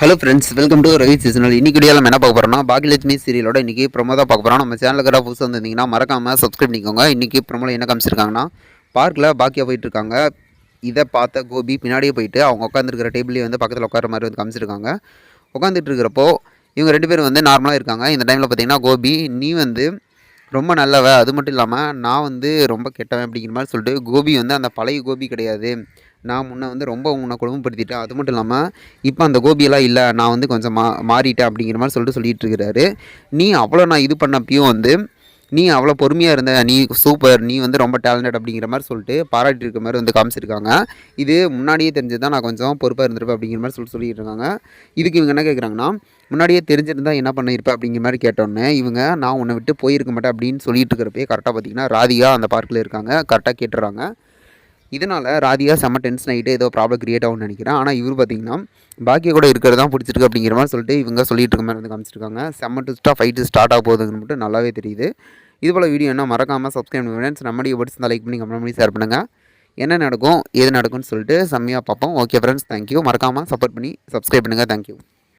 Hello friends welcome to Ravi seasonal இன்னைக்கு video நம்ம என்ன பார்க்க போகிறோம்னா பாக்கியலட்சுமி சீரியலோட இன்றைக்கி ப்ரொமோ தான் பார்க்க போகிறோம் நம்ம சேனலில் ஏதாவது புதுசாக வந்திருந்தீங்கன்னா மறக்காமல் சப்ஸ்கிரைப் பண்ணிக்கோங்க. இன்றைக்கி ப்ரொமோவில் என்ன காமிச்சிருக்காங்கன்னா பார்க்கில் பாக்கியாக போயிட்டு இருக்காங்க. இதை பார்த்த கோபி பின்னாடியே போயிட்டு அவங்க உட்காந்துருக்கிற டேபிள்லேயே வந்து பக்கத்தில் உட்கார மாதிரி வந்து காமிச்சிருக்காங்க உட்காந்துட்டு இருக்கிறப்போ இவங்க ரெண்டு பேரும் வந்து நார்மலாக இருக்காங்க. இந்த டைமில் பார்த்தீங்கன்னா கோபி நீ வந்து ரொம்ப நல்லவ. அது மட்டும் இல்லாமல் நான் வந்து ரொம்ப கெட்டவன் அப்படிங்கிற மாதிரி சொல்லிட்டு கோபி வந்து அந்த பழைய கோபி கிடையாது. நான் முன்ன வந்து ரொம்ப உன்னை குடும்பப்படுத்திட்டேன் அது மட்டும் இல்லாமல் இப்போ அந்த கோபியெல்லாம் இல்லை நான் வந்து கொஞ்சம் மா மாறிட்டேன் அப்படிங்கிற மாதிரி சொல்லிட்டு சொல்லிட்டு இருக்கிறாரு. நீ அவ்வளோ நான் இது பண்ணப்பையும் வந்து நீ அவ்வளோ பொறுமையாக இருந்த நீ சூப்பர் நீ வந்து ரொம்ப டேலண்டட் அப்படிங்கிற மாதிரி சொல்லிட்டு பாராட்டி இருக்க மாதிரி வந்து காமிச்சிருக்காங்க. இது முன்னாடியே தெரிஞ்சது தான் நான் கொஞ்சம் பொறுப்பாக இருந்திருப்பேன் அப்படிங்கிற மாதிரி சொல்லி சொல்லிட்டு இருக்காங்க. இதுக்கு இவங்க என்ன கேட்குறாங்கன்னா முன்னாடியே தெரிஞ்சிருந்தா என்ன பண்ணியிருப்பேன் அப்படிங்கிற மாதிரி கேட்டோன்னே இவங்க நான் உன்னை விட்டு போயிருக்க மாட்டேன் அப்படின்னு சொல்லிட்டு இருக்கிறப்பே கரெக்டாக பார்த்தீங்கன்னா ராதிகா அந்த பார்க்கில் இருக்காங்க கரெக்டாக கேட்டுறாங்க. இதனால் ராதிகா செம்ம டென்ஷன் ஆகிட்டு ஏதோ ப்ராப்ளம் கிரியேட் ஆகும்னு நினைக்கிறேன். ஆனால் இவர் பார்த்தீங்கன்னா பாக்கிய கூட இருக்கிறது தான் பிடிச்சிருக்கு அப்படிங்கிற மாதிரி சொல்லிட்டு இவங்க சொல்லிட்டு இருக்க மாதிரி வந்து காமிச்சிருக்காங்க. செம்ம ட்விஸ்ட்டாக ஃபைட்டு ஸ்டார்ட் ஆக போகுதுன்னு மட்டும் நல்லாவே தெரியுது. இது போல் வீடியோ என்ன மறக்காமல் சப்ஸ்கிரைப் பண்ணுவேன் ஃப்ரெண்ட்ஸ் நம்ம வீடியோ லைக் பண்ணி கமெண்ட் பண்ணி ஷேர் பண்ணுங்கள் என்ன நடக்கும் எது நடக்கும்னு சொல்லிட்டு செம்மையாக பார்ப்போம். ஓகே ஃப்ரெண்ட்ஸ் தேங்க்யூ மறக்காமல் சப்போர்ட் பண்ணி சப்ஸ்கிரைப் பண்ணுங்கள் தேங்க்யூ